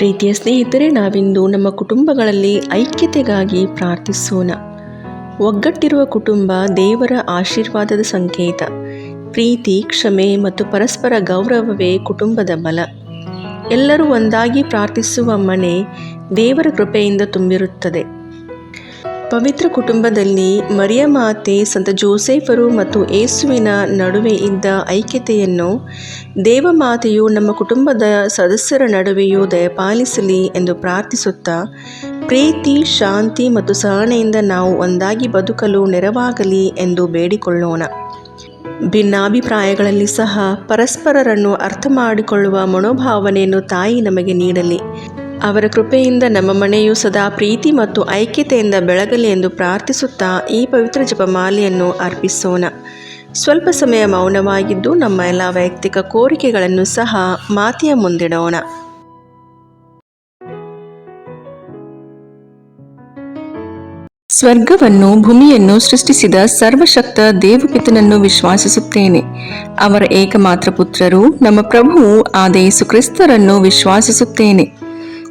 ಪ್ರೀತಿಯ ಸ್ನೇಹಿತರೆ, ನಾವಿಂದು ನಮ್ಮ ಕುಟುಂಬಗಳಲ್ಲಿ ಐಕ್ಯತೆಗಾಗಿ ಪ್ರಾರ್ಥಿಸೋಣ. ಒಗ್ಗಟ್ಟಿರುವ ಕುಟುಂಬ ದೇವರ ಆಶೀರ್ವಾದದ ಸಂಕೇತ. ಪ್ರೀತಿ, ಕ್ಷಮೆ ಮತ್ತು ಪರಸ್ಪರ ಗೌರವವೇ ಕುಟುಂಬದ ಬಲ. ಎಲ್ಲರೂ ಒಂದಾಗಿ ಪ್ರಾರ್ಥಿಸುವ ಮನೆ ದೇವರ ಕೃಪೆಯಿಂದ ತುಂಬಿರುತ್ತದೆ. ಪವಿತ್ರ ಕುಟುಂಬದಲ್ಲಿ ಮರಿಯ ಮಾತೆ, ಸಂತ ಜೋಸೆಫರು ಮತ್ತು ಏಸುವಿನ ನಡುವೆ ಇದ್ದ ಐಕ್ಯತೆಯನ್ನು ದೇವಮಾತೆಯು ನಮ್ಮ ಕುಟುಂಬದ ಸದಸ್ಯರ ನಡುವೆಯೂ ದಯಪಾಲಿಸಲಿ ಎಂದು ಪ್ರಾರ್ಥಿಸುತ್ತಾ, ಪ್ರೀತಿ, ಶಾಂತಿ ಮತ್ತು ಸಹನೆಯಿಂದ ನಾವು ಒಂದಾಗಿ ಬದುಕಲು ನೆರವಾಗಲಿ ಎಂದು ಬೇಡಿಕೊಳ್ಳೋಣ. ಭಿನ್ನಾಭಿಪ್ರಾಯಗಳಲ್ಲಿ ಸಹ ಪರಸ್ಪರರನ್ನು ಅರ್ಥ ಮಾಡಿಕೊಳ್ಳುವ ಮನೋಭಾವನೆಯನ್ನು ತಾಯಿ ನಮಗೆ ನೀಡಲಿ. ಅವರ ಕೃಪೆಯಿಂದ ನಮ್ಮ ಮನೆಯು ಸದಾ ಪ್ರೀತಿ ಮತ್ತು ಐಕ್ಯತೆಯಿಂದ ಬೆಳಗಲಿ ಎಂದು ಪ್ರಾರ್ಥಿಸುತ್ತಾ ಈ ಪವಿತ್ರ ಜಪಮಾಲೆಯನ್ನು ಅರ್ಪಿಸೋಣ. ಸ್ವಲ್ಪ ಸಮಯ ಮೌನವಾಗಿದ್ದು ನಮ್ಮ ಎಲ್ಲ ವೈಯಕ್ತಿಕ ಕೋರಿಕೆಗಳನ್ನು ಸಹ ಮಾತೆಯ ಮುಂದಿಡೋಣ. ಸ್ವರ್ಗವನ್ನು, ಭೂಮಿಯನ್ನು ಸೃಷ್ಟಿಸಿದ ಸರ್ವಶಕ್ತ ದೇವಪಿತನನ್ನು ವಿಶ್ವಾಸಿಸುತ್ತೇನೆ. ಅವರ ಏಕಮಾತ್ರ ಪುತ್ರರು ನಮ್ಮ ಪ್ರಭುವು ಆದ ಕ್ರಿಸ್ತರನ್ನು ವಿಶ್ವಾಸಿಸುತ್ತೇನೆ.